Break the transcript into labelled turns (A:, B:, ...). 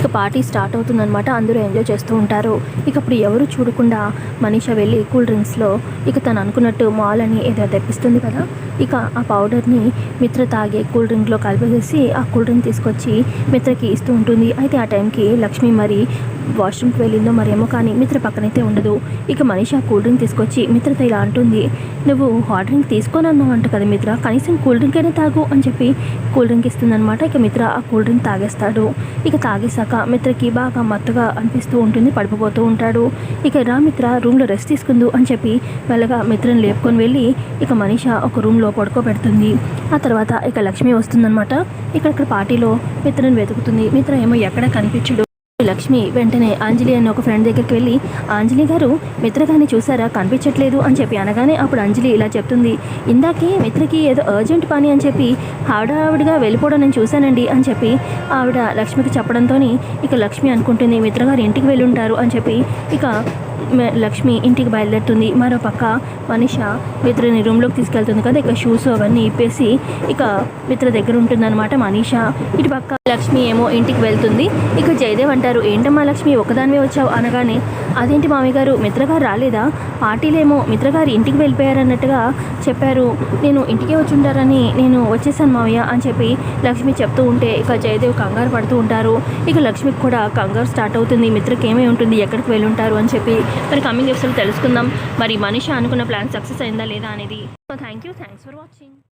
A: ఇక party start అవుతుందనమాట అందరూ ఎంజాయ్ చేస్తూ ఉంటారు. ఇక ఇప్పుడు ఎవరు చూడకుండా మనీష వెళ్ళి కూల్ డ్రింక్స్లో ఇక తను అనుకున్నట్టు మాల్ అని ఏదో తెప్పిస్తుంది కదా ఇక ఆ పౌడర్ని మిత్ర తాగే కూల్ డ్రింక్లో కలిపేసేసి ఆ కూల్ డ్రింక్ తీసుకొచ్చి మిత్రకి ఇస్తూ ఉంటుంది. అయితే ఆ టైంకి లక్ష్మి మరి వాష్రూమ్కి వెళ్ళిందో మరేమో కానీ మిత్ర పక్కనైతే ఉండదు. ఇక మనిషి ఆ కూల్ డ్రింక్ తీసుకొచ్చి మిత్రతో ఇలా అంటుంది నువ్వు హాట్ డ్రింక్ తీసుకోనన్నావు అంట కదా మిత్ర కనీసం కూల్ డ్రింక్ అయినా తాగు అని చెప్పి కూల్ డ్రింక్ ఇస్తుందన్నమాట. ఇక మిత్ర ఆ కూల్ డ్రింక్ తాగేస్తాడు. ఇక తాగేశాక మిత్రకి బాగా మత్తుగా అనిపిస్తూ ఉంటుంది పడిపోతూ ఉంటాడు. ఇక రా మిత్ర రూమ్లో రెస్ట్ తీసుకుందు అని చెప్పి మెల్లగా మిత్రని లేపుకొని వెళ్ళి ఇక మనీష ఒక రూమ్లో పడుకోబెడుతుంది. ఆ తర్వాత ఇక లక్ష్మి వస్తుందన్నమాట. ఇక్కడ పార్టీలో మిత్రని వెతుకుతుంది. మిత్ర ఏమో ఎక్కడ కనిపించడు. లక్ష్మి వెంటనే అంజలి అన్న ఒక ఫ్రెండ్ దగ్గరికి వెళ్ళి అంజలి గారు మిత్రగాని చూసారా? కనిపించట్లేదు అని చెప్పి అనగానే అప్పుడు అంజలి ఇలా చెప్తుంది ఇందాకే మిత్రకి ఏదో అర్జెంట్ పని అని చెప్పి ఆవిడగా వెళ్ళిపోవడం నేను చూశానండి అని చెప్పి ఆవిడ లక్ష్మికి చెప్పడంతో ఇక లక్ష్మి అనుకుంటుంది మిత్రగారు ఇంటికి వెళ్ళుంటారు అని చెప్పి ఇక లక్ష్మి ఇంటికి బయలుదేరుతుంది. మరో పక్క మనిష మిత్రని రూమ్లోకి తీసుకెళ్తుంది కదా ఇక షూస్ అవన్నీ ఇప్పేసి ఇక మిత్ర దగ్గర ఉంటుందన్నమాట మనీష. ఇటు పక్క లక్ష్మి ఏమో ఇంటికి వెళ్తుంది. ఇక జయదేవ్ అంటారు ఏంటమ్మా లక్ష్మి ఒకదానివే వచ్చావు? అనగానే అదేంటి మామయ్య గారు మిత్రగారు రాలేదా? పార్టీలేమో మిత్రగారు ఇంటికి వెళ్ళిపోయారన్నట్టుగా చెప్పారు. నేను ఇంటికే వచ్చి ఉంటారని నేను వచ్చేసాను మామయ్య అని చెప్పి లక్ష్మి చెప్తూ ఉంటే ఇక జయదేవ్ కంగారు పడుతూ ఉంటారు. ఇక లక్ష్మికి కూడా కంగారు స్టార్ట్ అవుతుంది. మిత్రకి ఏమై ఉంటుంది? ఎక్కడికి వెళ్ళి ఉంటారు అని చెప్పి మరి కమింగ్ ఎపిసోడ్ తెలుసుకుందాం. మరి మనిషి అనుకున్న ప్లాన్ సక్సెస్ అయిందా లేదా అనేది. So thank you thanks for watching.